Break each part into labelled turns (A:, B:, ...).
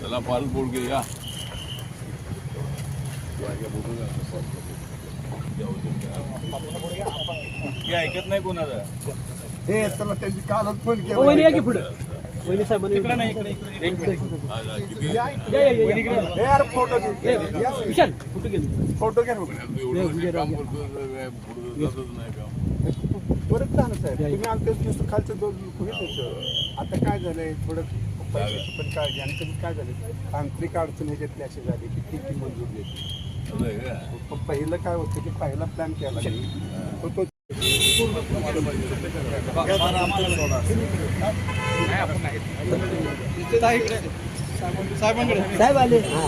A: त्याला फार बोल या
B: हे. ऐकत नाही कोणाचं
C: हे त्याला त्यांची कालच फोन
D: हो,
C: केला
D: पुढं? वहिनी साहेबांनी
B: इकडे नाही इकडे इकडे इकडे.
A: किती
D: या, या, या, या, या.
C: हे यार फोटो घे या,
D: विशाल कुठे गेली
C: फोटो घे ना.
A: एवढं काम करतो काय पुढं जातच नाही का
C: परत जा ना साहेब तुम्ही आमच्या नुसतं खालचं दोन आता काय झालंय थोडं पैशाची पण काळजी आणि कधी काय झालं तांत्रिक अडचण ह्याच्यातली अशी झाली की ती ती मंजूर घेतली? पण पहिलं काय होतं की पहिला प्लॅन केला तो
D: साहेब आले. हा.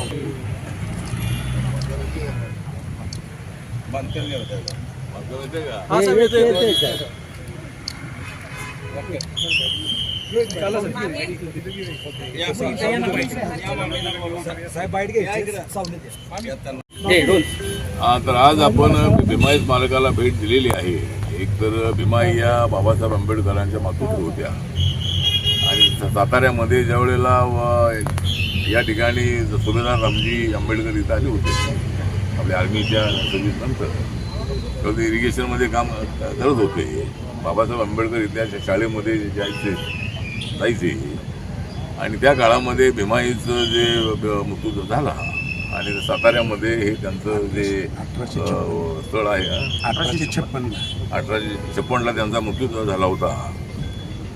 A: हा तर आज आपण भीमाई स्मारकाला भेट दिलेली आहे. एक तर भीमाई या बाबासाहेब आंबेडकरांच्या मातोश्री होत्या आणि साताऱ्यामध्ये ज्या वेळेला व- या ठिकाणी सुभेदार रामजी आंबेडकर इथं आले होते आपल्या आर्मीच्या सर्व्हिस नंतर तेव्हा ते इरिगेशनमध्ये काम करत होते. बाबासाहेब आंबेडकर इथल्या शाळेमध्ये जायचे जायचे. आणि त्या काळामध्ये भीमाईचं जे मृत्यू झाला आणि साताऱ्यामध्ये हे त्यांचं जे स्थळ आहे
C: अठराशे छप्पन
A: अठराशे छप्पनला त्यांचा मृत्यू झाला होता.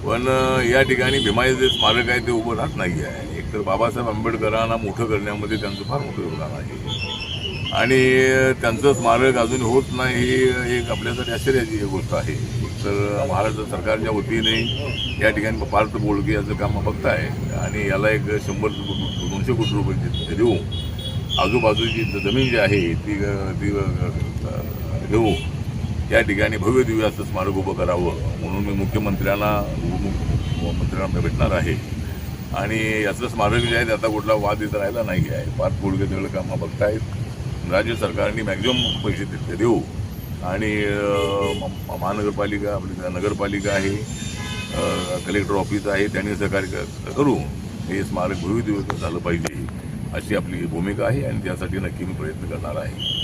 A: पण या ठिकाणी भीमाई जे स्मारक आहे ते उभं राहत नाही आहे एकतर बाबासाहेब आंबेडकरांना मोठं करण्यामध्ये त्यांचं फार मोठं योगदान आहे. आणि त्यांचं स्मारक अजून होत नाही ही एक आपल्यासाठी आश्चर्याची एक गोष्ट आहे. तर महाराष्ट्र सरकारच्या वतीने या ठिकाणी पार्थ बोळके याचं काम फक्त आहे. आणि याला एक शंभर दोनशे कोटी रुपये देऊ. आजूबाजूची जमीन जी आहे ती ती घेऊ या ठिकाणी भव्य दिव्य असं स्मारक उभं करावं म्हणून मी मुख्यमंत्र्यांना उपमुख्यमंत्र्यांना भेटणार आहे. आणि याचं स्मारक जे आहे ते आता कुठला वाद इथं राहिला नाही आहे. फार पुढगे सगळं कामं बघतायत. राज्य सरकारने मॅक्झिमम पैसे तिथे देऊ. आणि म- महानगरपालिका आपली नगरपालिका आहे कलेक्टर ऑफिस आहे त्यांनी सहकार्य करू. हे स्मारक भव्य दिवस झालं पाहिजे अशी आपली भूमिका आहे आणि त्यासाठी नक्की मी प्रयत्न करणार आहे.